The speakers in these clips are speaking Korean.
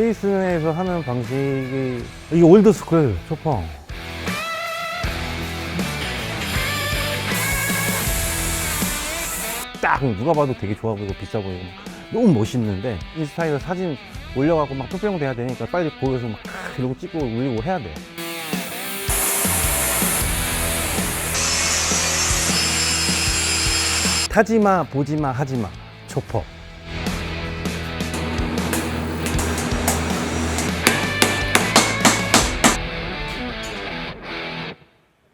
케이스에서 하는 방식이 이게 올드 스쿨 초펑 딱 누가 봐도 되게 좋아 보이고 비싸 보이고 막 너무 멋있는데 인스타에서 사진 올려갖고 막 뿅뿅 돼야 되니까 빨리 보여서 막 이러고 찍고 올리고 해야 돼. 타지마 보지마 하지마. 초퍼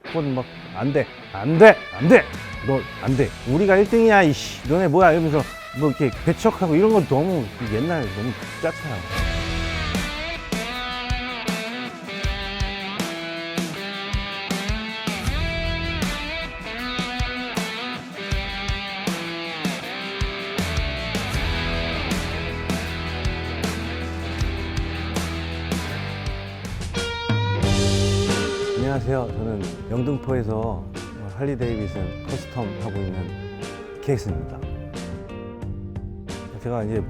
그건 막안 돼, 안 돼, 안 돼, 너 안 돼. 우리가 1등이야, 이씨. 너네 뭐야 이러면서 뭐 이렇게 배척하고 이런 건 너무 옛날 너무 짜차요. 안녕하세요. 저는 영등포에서 할리 데이비슨 커스텀 하고 있는 케이스입니다. 제가 이제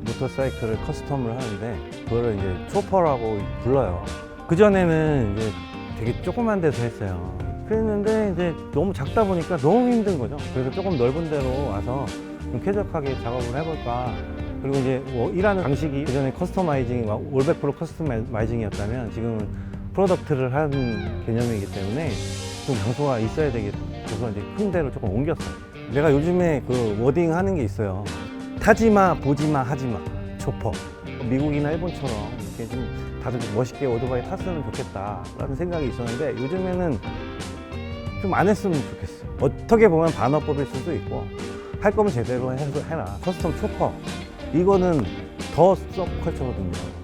모터사이클을 커스텀을 하는데 그거를 이제 초퍼라고 불러요. 그 전에는 이제 되게 조그만 데서 했어요. 그랬는데 이제 너무 작다 보니까 너무 힘든 거죠. 그래서 조금 넓은 데로 와서 좀 쾌적하게 작업을 해볼까. 그리고 이제 뭐 일하는 방식이 그전에 커스터마이징, 올100% 커스터마이징이었다면 지금은 프로덕트를 하는 개념이기 때문에 좀 장소가 있어야 되겠어서 이제 큰 데로 조금 옮겼어요. 내가 요즘에 그 워딩 하는 게 있어요. 타지마, 보지마, 하지마. 초퍼. 미국이나 일본처럼 이렇게 좀 다들 멋있게 오토바이 탔으면 좋겠다라는 생각이 있었는데 요즘에는 좀 안 했으면 좋겠어. 어떻게 보면 반어법일 수도 있고 할 거면 제대로 해서 해라. 커스텀 초퍼. 이거는 더 서브컬처거든요.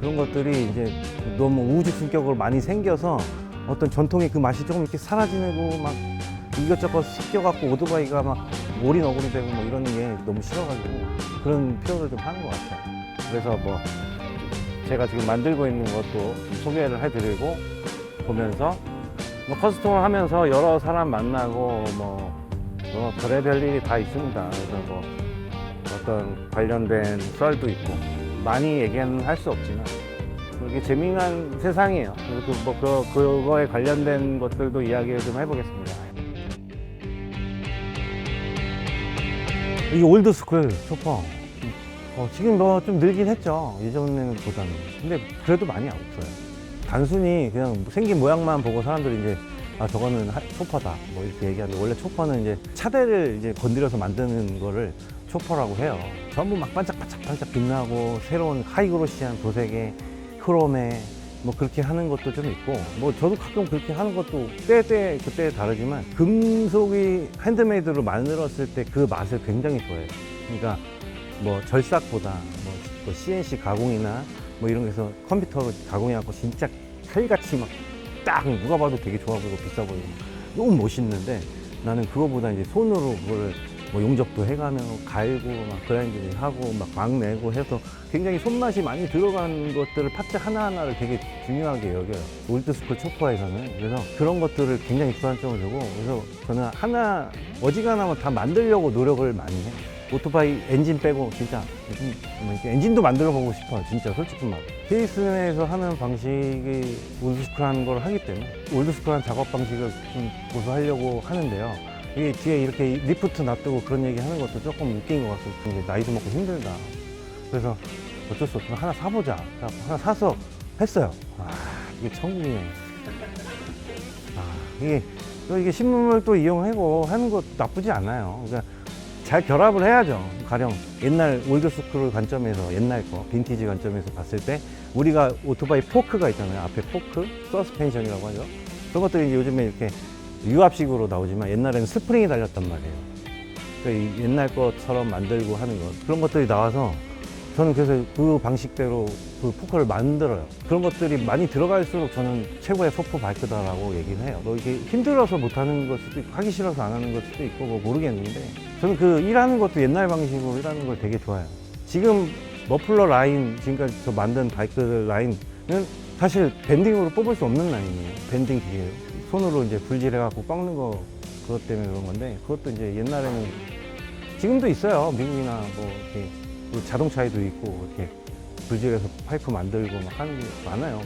그런 것들이 이제 너무 우주 승격으로 많이 생겨서 어떤 전통의 그 맛이 조금 이렇게 사라지고 막 이것저것 섞여갖고 오토바이가 막 오리너구리 되고 뭐 이러는 게 너무 싫어가지고 그런 표현을 좀 하는 것 같아요. 그래서 뭐 제가 지금 만들고 있는 것도 소개를 해드리고 보면서 뭐 커스텀을 하면서 여러 사람 만나고 뭐, 뭐 별의별 일이 다 있습니다. 그래서 뭐 어떤 관련된 썰도 있고 많이 얘기는 할 수 없지만 이게 재미난 세상이에요. 그리고 뭐 그, 그거에 관련된 것들도 이야기를 좀 해보겠습니다. 이게 올드 스쿨 초퍼. 어, 지금 뭐 좀 늘긴 했죠. 예전에는 보다는. 근데 그래도 많이 없어요. 단순히 그냥 생긴 모양만 보고 사람들이 이제 아 저거는 하- 초퍼다 뭐 이렇게 얘기하는데 원래 초퍼는 이제 차대를 이제 건드려서 만드는 거를 초퍼라고 해요. 전부 막 반짝반짝반짝 빛나고 새로운 하이그로시한 도색에 크롬에 뭐 그렇게 하는 것도 좀 있고 뭐 저도 가끔 그렇게 하는 것도 때때 그때 다르지만 금속이 핸드메이드로 만들었을 때 그 맛을 굉장히 좋아해요. 그러니까 뭐 절삭보다 뭐, 뭐 CNC 가공이나 뭐 이런 데서 컴퓨터로 가공해갖고 진짜 칼같이 막 딱 누가 봐도 되게 좋아 보이고 비싸 보이고 너무 멋있는데 나는 그거보다 이제 손으로 그걸 뭐 용접도 해가며 갈고 막 그라인딩 하고 막 막 내고 해서 굉장히 손맛이 많이 들어간 것들을 파트 하나하나를 되게 중요하게 여겨요. 올드스쿨 초퍼에서는. 그래서 그런 것들을 굉장히 주안점을 두고 그래서 저는 하나 어지간하면 다 만들려고 노력을 많이 해요. 오토바이 엔진 빼고 진짜 뭐 엔진도 만들어 보고 싶어요. 진짜 솔직히 말. 케이스에서 하는 방식이 올드스쿨한 걸 하기 때문에 올드스쿨한 작업 방식을 좀 고수하려고 하는데요. 이게 뒤에 이렇게 리프트 놔두고 그런 얘기 하는 것도 조금 웃긴 것 같아요. 이제 나이도 먹고 힘들다. 그래서 어쩔 수 없으면 하나 사보자. 하나 사서 했어요. 아, 이게 천국이네. 아, 이게, 또 이게 신문을 또 이용하고 하는 것 나쁘지 않아요. 그러니까 잘 결합을 해야죠. 가령 옛날 올드스쿨 관점에서 옛날 거, 빈티지 관점에서 봤을 때 우리가 오토바이 포크가 있잖아요. 앞에 포크, 서스펜션이라고 하죠. 그런 것들이 이제 요즘에 이렇게 유압식으로 나오지만 옛날에는 스프링이 달렸단 말이에요. 그러니까 이 옛날 것처럼 만들고 하는 것 그런 것들이 나와서 저는 그래서 그 방식대로 그 포크를 만들어요. 그런 것들이 많이 들어갈수록 저는 최고의 소프 바이크다라고 얘기를 해요. 뭐 이게 힘들어서 못하는 걸 수도 있고 하기 싫어서 안 하는 걸 수도 있고 뭐 모르겠는데 저는 그 일하는 것도 옛날 방식으로 일하는 걸 되게 좋아해요. 지금 머플러 라인 지금까지 저 만든 바이크 라인은 사실 밴딩으로 뽑을 수 없는 라인이에요. 밴딩 기계로 손으로 이제 불질해갖고 꺾는 거 그것 때문에 그런 건데 그것도 이제 옛날에는 지금도 있어요. 미국이나 뭐 이렇게 뭐 자동차에도 있고 이렇게 불질에서 파이프 만들고 막 하는 게 많아요.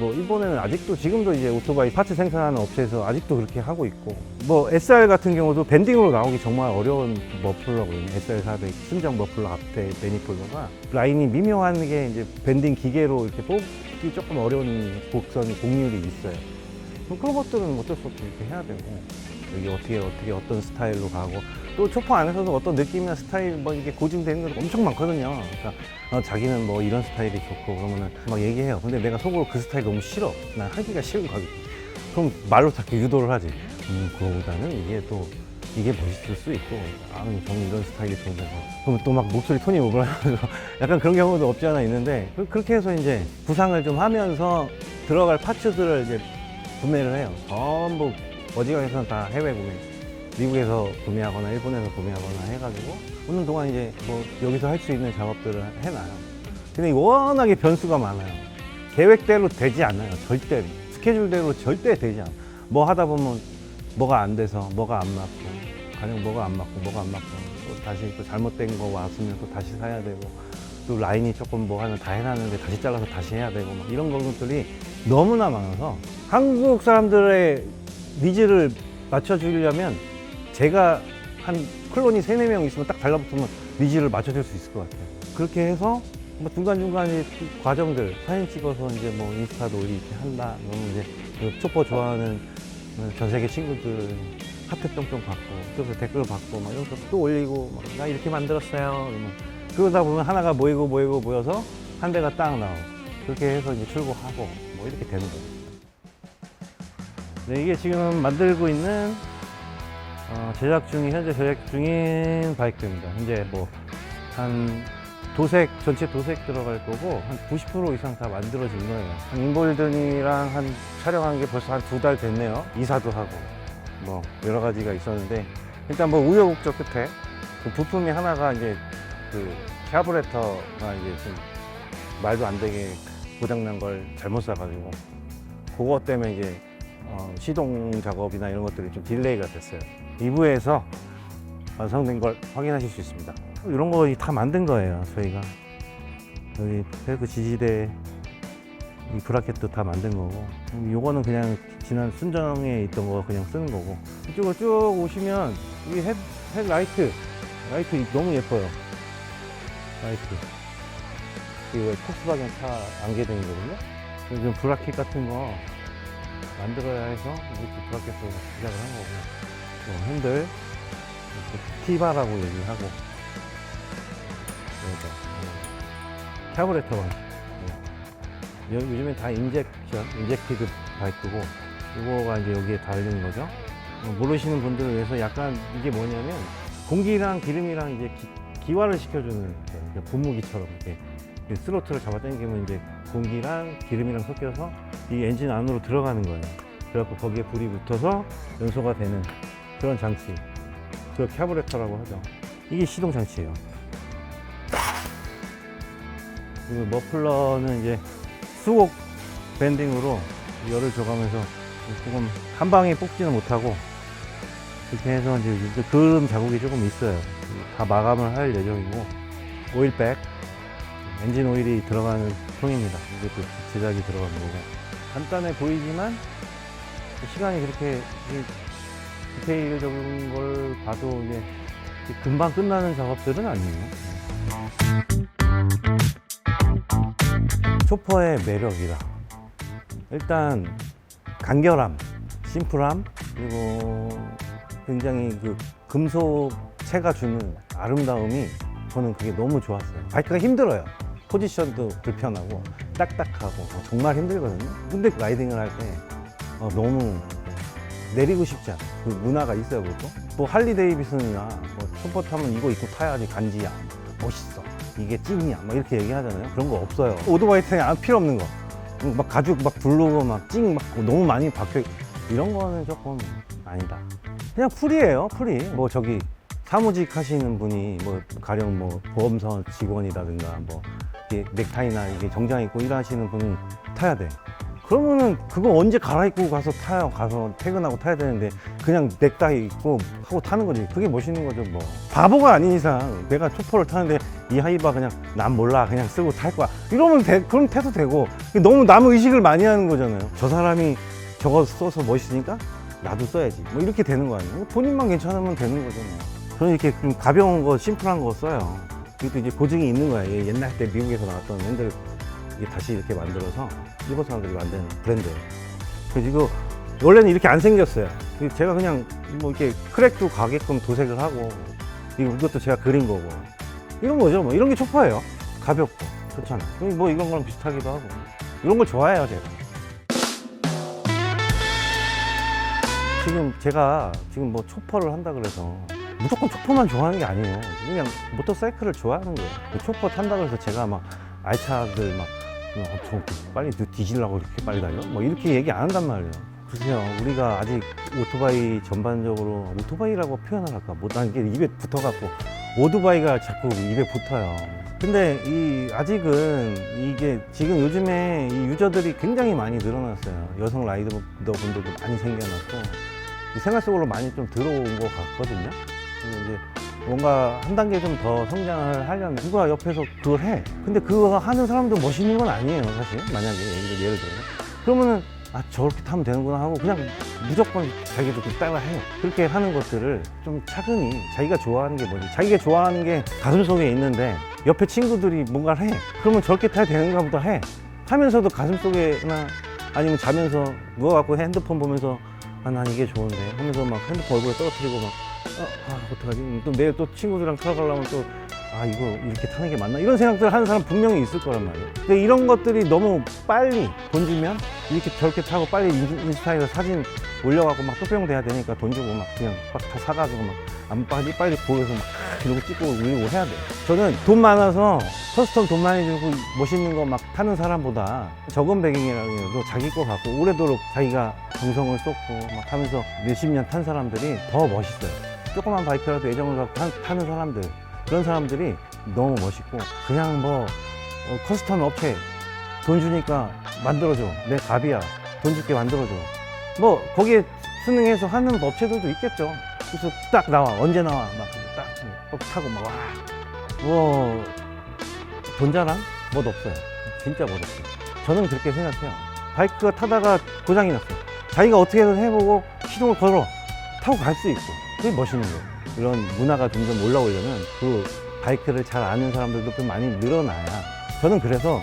뭐 일본에는 아직도 지금도 이제 오토바이 파츠 생산하는 업체에서 아직도 그렇게 하고 있고 뭐 SR 같은 경우도 밴딩으로 나오기 정말 어려운 머플러거든요. SR 400 순정 머플러 앞에 매니폴더가 라인이 미묘한 게 이제 밴딩 기계로 이렇게 뽑기 조금 어려운 곡선이 곡률이 있어요. 뭐 그런 것들은 어쩔 수 없이 이렇게 해야 되고 여기 어떻게 어떻게 어떤 스타일로 가고 또 초퍼 안에서도 어떤 느낌이나 스타일 뭐 이게 고증되는 게 엄청 많거든요. 그러니까 어, 자기는 뭐 이런 스타일이 좋고 그러면은 막 얘기해요. 근데 내가 속으로 그 스타일 너무 싫어. 난 하기가 싫은 거야. 그럼 말로 자꾸 유도를 하지. 음, 그거보다는 이게 또 이게 멋있을 수 있고, 아, 저는 이런 스타일이 좋은데. 그럼 또막 목소리 톤이 오버하면서 약간 그런 경우도 없지 않아 있는데, 그- 그렇게 해서 이제 구상을 좀 하면서 들어갈 파츠들을 이제 구매를 해요. 전부 어지간해서는 다 해외 구매. 미국에서 구매하거나 일본에서 구매하거나 해가지고 오는 동안 이제 뭐 여기서 할 수 있는 작업들을 해놔요. 근데 워낙에 변수가 많아요. 계획대로 되지 않아요. 절대로. 스케줄대로 절대 되지 않아요. 뭐 하다 보면 뭐가 안 돼서 뭐가 안 맞고 가령 뭐가 안 맞고 뭐가 안 맞고 또 다시 또 잘못된 거 왔으면 또 다시 사야 되고 또 라인이 조금 뭐 하나 다 해놨는데 다시 잘라서 다시 해야 되고 막 이런 것들이 너무나 많아서 한국 사람들의 니즈를 맞춰주려면 제가 한 클론이 세네 명 있으면 딱 달라붙으면 니즈를 맞춰줄 수 있을 것 같아요. 그렇게 해서 뭐 중간중간에 그 과정들 사진 찍어서 이제 뭐 인스타도 올리게 한다. 그러면 이제 그 초퍼 좋아하는 전 세계 친구들 하트 뿅뿅 받고 그래서 댓글 받고 막 이런 것도 올리고 막 나 이렇게 만들었어요. 그러면 그러다 보면 하나가 모이고 모이고 모여서 한 대가 딱 나오고 그렇게 해서 이제 출고하고 뭐 이렇게 되는 거예요. 네, 이게 지금 만들고 있는 어, 제작 중인 현재 제작 중인 바이크입니다. 현재 뭐한 도색 전체 도색 들어갈 거고 한 90% 이상 다 만들어진 거예요. 한 인볼든이랑 한 촬영한 게 벌써 한 두 달 됐네요. 이사도 하고 뭐 여러 가지가 있었는데 일단 뭐 우여곡절 끝에 그 부품이 하나가 이제 그 캬브레터가 이제 좀 말도 안 되게 고장난 걸 잘못 사가지고 그것 때문에 이제 어, 시동 작업이나 이런 것들이 좀 딜레이가 됐어요. 2부에서 완성된 걸 확인하실 수 있습니다. 이런 거 다 만든 거예요, 저희가. 여기 펠크 지지대 이 브라켓도 다 만든 거고, 음, 요거는 그냥 지난 순정에 있던 거 그냥 쓰는 거고. 이쪽으로 쭉 오시면 이 헤드, 헤드 라이트, 라이트 너무 예뻐요. 라이트. 이거 폭스바겐 차 안개등이거든요. 요즘 브라켓 같은 거 만들어야 해서 이것도 브라켓으로 시작을 한 거고. 뭐 핸들, 이렇게 티바라고 얘기하고, 그래서 캐브레터만. 요- 요즘엔 다 인젝션, 인젝티드 바이크고, 이거가 이제 여기에 달리는 거죠. 어, 모르시는 분들을 위해서 약간 이게 뭐냐면, 공기랑 기름이랑 이제 기, 기화를 시켜주는. 그러니까 분무기처럼 이렇게 이 스로틀을 잡아 당기면 이제 공기랑 기름이랑 섞여서 이 엔진 안으로 들어가는 거예요. 그래갖고 거기에 불이 붙어서 연소가 되는 그런 장치. 그 캐브레터라고 하죠. 이게 시동 장치예요. 그리고 머플러는 이제 수곡 밴딩으로 열을 줘가면서 조금 한 방에 뽑지는 못하고 그렇게 해서 이제 그름 자국이 조금 있어요. 다 마감을 할 예정이고 오일백 엔진 오일이 들어가는 통입니다. 이것도 제작이 들어가는 거고 간단해 보이지만 시간이 그렇게 이 디테일적인 걸 봐도 이제 금방 끝나는 작업들은 아니에요. 초퍼의 매력이라 일단 간결함, 심플함 그리고 굉장히 그 금속체가 주는 아름다움이 저는 그게 너무 좋았어요. 바이크가 힘들어요. 포지션도 불편하고 딱딱하고 어, 정말 힘들거든요. 근데 라이딩을 할때 어, 너무 내리고 싶지 않아. 그 문화가 있어요, 그것도. 뭐 할리 데이비슨이나 뭐 초퍼 타면 이거 입고 타야지 간지야. 멋있어. 이게 찐이야. 막 이렇게 얘기하잖아요. 그런 거 없어요. 오토바이 안 필요 없는 거. 음, 막 가죽 막 부르고 막 찡 막 너무 많이 박혀 있- 이런 거는 조금 아니다. 그냥 풀이에요, 풀이. 뭐 저기 사무직 하시는 분이 뭐 가령 뭐 보험사 직원이라든가 뭐 이게 넥타이나 이게 정장 입고 일하시는 분은 타야 돼. 그러면은 그거 언제 갈아입고 가서 타요? 가서 퇴근하고 타야 되는데 그냥 넥타이 입고 하고 타는 거지. 그게 멋있는 거죠 뭐. 바보가 아닌 이상 내가 초포를 타는데 이 하이바 그냥 난 몰라. 그냥 쓰고 탈 거야. 이러면 돼. 그럼 태도 되고. 너무 남 의식을 많이 하는 거잖아요. 저 사람이 저거 써서 멋있으니까 나도 써야지. 뭐 이렇게 되는 거 아니에요? 본인만 괜찮으면 되는 거잖아요 저는 이렇게 좀 가벼운 거 심플한 거 써요 그것도 이제 보증이 있는 거야 옛날 때 미국에서 나왔던 핸들 이게 다시 이렇게 만들어서 일본 사람들이 만든 브랜드예요. 이거 원래는 이렇게 안 생겼어요. 그 제가 그냥 뭐 이렇게 크랙도 가게끔 도색을 하고 이것도 제가 그린 거고 이런 거죠. 뭐 이런 게 초파예요. 가볍고 좋잖아. 뭐 이런 거랑 비슷하기도 하고 이런 걸 좋아해요 제가. 지금 제가 지금 뭐 초퍼를 한다 그래서 무조건 초퍼만 좋아하는 게 아니에요. 그냥 모터사이클을 좋아하는 거예요. 그 초퍼 탄다 그래서 제가 막 알차들 막 엄청 빨리 뒤질라고 이렇게 빨리 달려? 뭐 이렇게 얘기 안 한단 말이에요. 글쎄요, 우리가 아직 오토바이 전반적으로 오토바이라고 표현을 할까? 못한 게 입에 붙어갖고 오토바이가 자꾸 입에 붙어요. 근데 이 아직은 이게 지금 요즘에 이 유저들이 굉장히 많이 늘어났어요. 여성 라이더 분들도 많이 생겨났고 이 생활 속으로 많이 좀 들어온 것 같거든요. 근데 이제 뭔가 한 단계 좀 더 성장을 하려면 누가 옆에서 그걸 해. 근데 그거 하는 사람도 멋있는 건 아니에요, 사실. 만약에 예를, 예를 들어. 그러면은 아 저렇게 타면 되는구나 하고 그냥 무조건 자기도 그 따라 해요. 그렇게 하는 것들을 좀 차근히 자기가 좋아하는 게 뭐지? 자기가 좋아하는 게 가슴 속에 있는데 옆에 친구들이 뭔가를 해. 그러면 저렇게 타야 되는가 보다 해. 하면서도 가슴 속에나 아니면 자면서 누워갖고 핸드폰 보면서 아 난 이게 좋은데 하면서 막 핸드폰 얼굴에 떨어뜨리고 막 어, 아, 어떡하지? 또 내일 또 친구들이랑 타러 가려면 또, 아, 이거 이렇게 타는 게 맞나? 이런 생각들 하는 사람 분명히 있을 거란 말이에요. 근데 이런 것들이 너무 빨리 돈 주면 이렇게 저렇게 타고 빨리 인- 인스타에서 사진 올려갖고 막 뚝배용 돼야 되니까 돈 주고 막 그냥 막다 사가지고 막안 빨리 빨리 보여서 막 이러고 찍고 올리고 해야 돼요. 저는 돈 많아서 커스텀 돈 많이 주고 멋있는 거 막 타는 사람보다 적은 배경이라도 자기 거 갖고 오래도록 자기가 정성을 쏟고 막 하면서 몇십 년 탄 사람들이 더 멋있어요. 조그만 바이크라도 애정을 갖고 타, 타는 사람들 그런 사람들이 너무 멋있고 그냥 뭐 어, 커스텀 업체 돈 주니까 만들어줘. 내 갑이야. 돈 줄게 만들어줘. 뭐 거기에 순응해서 하는 업체들도 있겠죠. 그래서 딱 나와. 언제 나와? 막딱 타고 막와뭐 돈 자랑? 멋 없어요. 진짜 멋 없어요. 저는 그렇게 생각해요. 바이크가 타다가 고장이 났어요. 자기가 어떻게든 해보고 시동을 걸어. 타고 갈 수 있고 그게 멋있는 거예요. 이런 문화가 점점 올라오려면 그 바이크를 잘 아는 사람들도 좀 많이 늘어나야 저는 그래서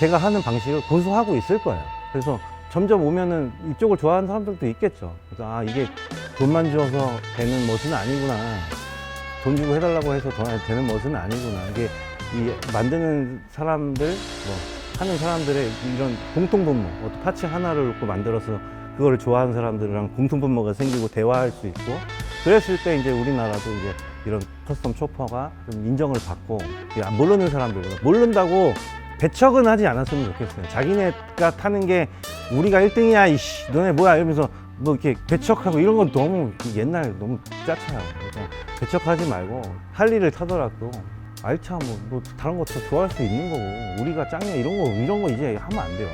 제가 하는 방식을 고수하고 있을 거예요. 그래서 점점 오면은 이쪽을 좋아하는 사람들도 있겠죠. 그래서 아 이게 돈만 주어서 되는 멋은 아니구나. 돈 주고 해달라고 해서 더 되는 멋은 아니구나. 이게 이 만드는 사람들, 뭐 하는 사람들의 이런 공통분모, 어떤 파츠 하나를 놓고 만들어서 그거를 좋아하는 사람들이랑 공통분모가 생기고 대화할 수 있고 그랬을 때 이제 우리나라도 이제 이런 커스텀 초퍼가 좀 인정을 받고 모르는 사람들 모른다고 배척은 하지 않았으면 좋겠어요. 자기네가 타는 게 우리가 1등이야 이씨 너네 뭐야 이러면서 뭐 이렇게 배척하고 이런 건 너무 그 옛날 너무 짜쳐요. 그래서 배척하지 말고 할 일을 타더라도 알차 뭐, 뭐 다른 것도 좋아할 수 있는 거고 우리가 짱이야 이런 거 이런 거 이제 하면 안 돼요.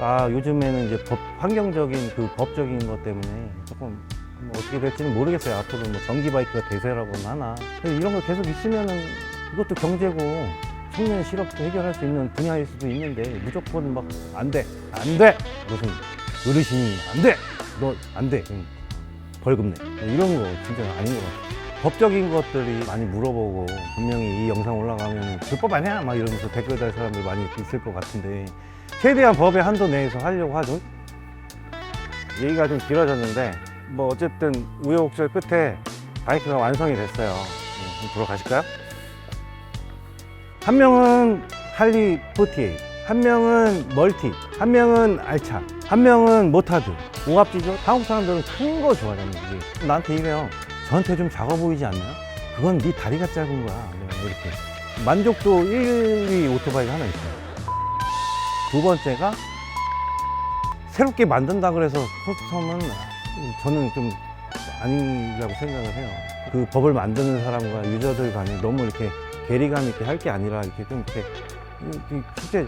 아 요즘에는 이제 법 환경적인 그 법적인 것 때문에 조금 뭐 어떻게 될지는 모르겠어요. 앞으로 뭐 전기 바이크가 대세라고는 하나. 이런 거 계속 있으면은 이것도 경제고 청년 실업도 해결할 수 있는 분야일 수도 있는데 무조건 막 안 돼, 안 돼. 무슨 어르신이 안 돼, 너 안 돼. 벌금 내. 뭐 이런 거 진짜 아닌 것 같아요. 법적인 것들이 많이 물어보고 분명히 이 영상 올라가면 불법 아니야? 막 이러면서 댓글 달 사람들 많이 있을 것 같은데 최대한 법의 한도 내에서 하려고 하죠. 얘기가 좀 길어졌는데 뭐 어쨌든 우여곡절 끝에 바이크가 완성이 됐어요. 네, 좀 보러 가실까요? 한 명은 할리 48, 한 명은 멀티, 한 명은 알차, 한 명은 모타드. 오합지죠? 한국 사람들은 큰 거 좋아하잖아요. 이게. 나한테 이래요. 저한테 좀 작아 보이지 않나요? 그건 네 다리가 짧은 거야. 내가 이렇게. 만족도 1, 2 오토바이가 하나 있어요. 두 번째가 새롭게 만든다 그래서 커스텀은 저는 좀 아니라고 생각을 해요. 그 법을 만드는 사람과 유저들 간에 너무 이렇게 괴리감 있게 할 게 아니라 이렇게 좀 이렇게 실제